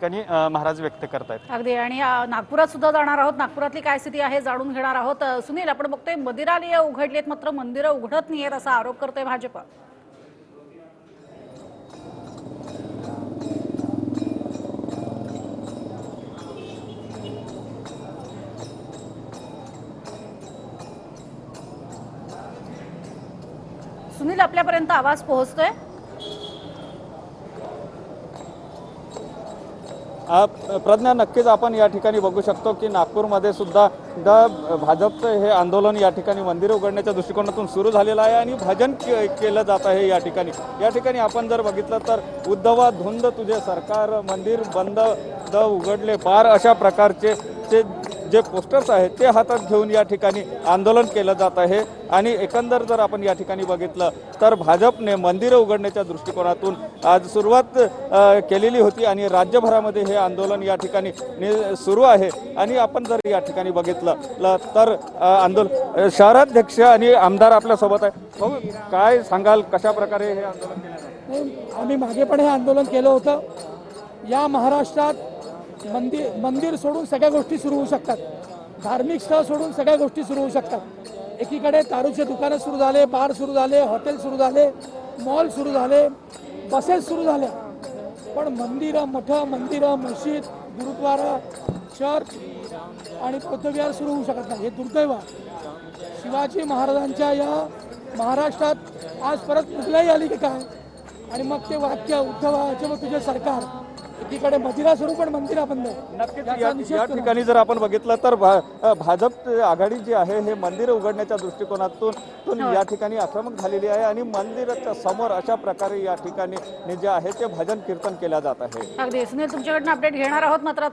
ठिकाणी महाराज व्यक्त करतायत. अगदी. आणि नागपुरात सुद्धा जाणार आहोत. नागपुरातली काय स्थिती आहे जाणून घेणार आहोत. सुनील आपण बघतोय मंदिरालय उघडलेत मात्र मंदिरं उघडत नाहीयेत असा आरोप करतोय भाजप. सुनील आपल्यापर्यंत आवाज पोहोचतोय? प्रज्ञा नक्कीच आपण या ठिकाणी बघू शकतो की नागपूरमध्ये सुद्धा द भाजपचं हे आंदोलन या ठिकाणी मंदिर उघडण्याच्या दृष्टिकोनातून सुरू झालेलं आहे आणि भजन के केलं जात आहे या ठिकाणी. या ठिकाणी आपण जर बघितलं तर उद्धवा धुंद तुझे सरकार मंदिर बंद द उघडले पार अशा प्रकारचे ते जे पोस्टर्स आहेत ते हातात घेऊन या ठिकाणी आंदोलन केलं जात आहे. आणि एकंदर जर आपण या ठिकाणी बघितलं तर भाजपने मंदिरं उघडण्याच्या दृष्टिकोनातून आज सुरुवात केलेली होती आणि राज्यभरामध्ये हे आंदोलन या ठिकाणी सुरू आहे. आणि आपण जर या ठिकाणी बघितलं तर आंदोलन शहराध्यक्ष आणि आमदार आपल्यासोबत आहे. हो काय सांगाल कशा प्रकारे हे आंदोलन केलं आम्ही मागे पण हे आंदोलन केलं होतं. या महाराष्ट्रात मंदिर मंदिर सोडून सगळ्या गोष्टी सुरू होऊ शकतात. धार्मिक स्थळ सोडून सगळ्या गोष्टी सुरू होऊ शकतात. एकीकडे दारूचे दुकानं सुरू झाले बार सुरू झाले हॉटेल सुरू झाले मॉल सुरू झाले बसेस सुरू झाल्या. पण मंदिरं मठं मंदिरं मशीद गुरुद्वारा चर्च आणि बौद्धविहार सुरू होऊ शकत नाही. हे दुर्दैव शिवाजी महाराजांच्या या महाराष्ट्रात आज परत मुघलाई आली की काय? आणि मग ते वाक्य उद्धवाचे जेव्हा तुझे सरकार एकीकडे मदिरा सुरू पण मंदिरा बंद नक्कीच. या. ठिकाणी जर आपण बघितलं तर भाजप आघाडी जी आहे हे मंदिर उघडण्याच्या दृष्टिकोनातून तून या ठिकाणी आक्रमक झालेली आहे आणि मंदिराच्या समोर अशा प्रकारे या ठिकाणी जे आहे ते भजन कीर्तन केल्या जात आहे. अगदी. सुनील तुमच्याकडनं अपडेट घेणार आहोत मात्र आता